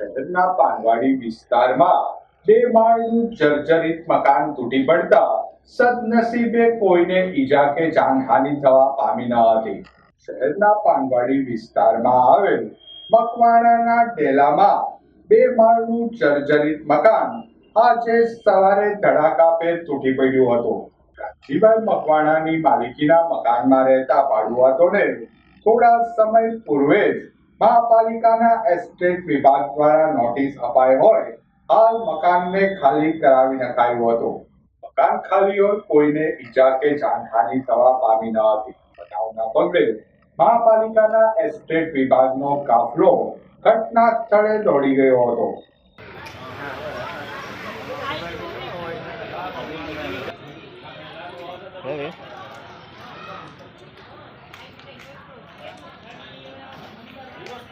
શહેરના પાનવાડી વિસ્તારમાં બે માળનું જર્જરિત મકાન તૂટી પડતા સદનસીબે કોઈને ઈજા કે જાનહાનિ થવા પામી ન હતી. શહેરના પાનવાડી વિસ્તારમાં આવેલ મકવાણાના ડેલામાં બે માળનું જર્જરિત મકાન આજે સવારે ધડાકાભેર તૂટી પડ્યું હતું. કાંજીભાઈ મકવાણાની માલિકીના મકાનમાં રહેતા ભાડુઆતોને થોડા સમય પૂર્વે જ મહાપાલિકાના એસ્ટેટ વિભાગ દ્વારા નોટિસ અપાઈ હોય, હાલ મકાનને ખાલી કરાવી નખાયું હતું. મકાન ખાલી હોય કોઈને ઈજા કે જાનહાનિ થવા પામી ન હતી. બનાવના પગલે મહાપાલિકાના એસ્ટેટ વિભાગનો કાફલો ઘટના સ્થળે દોડી ગયો હતો. હવે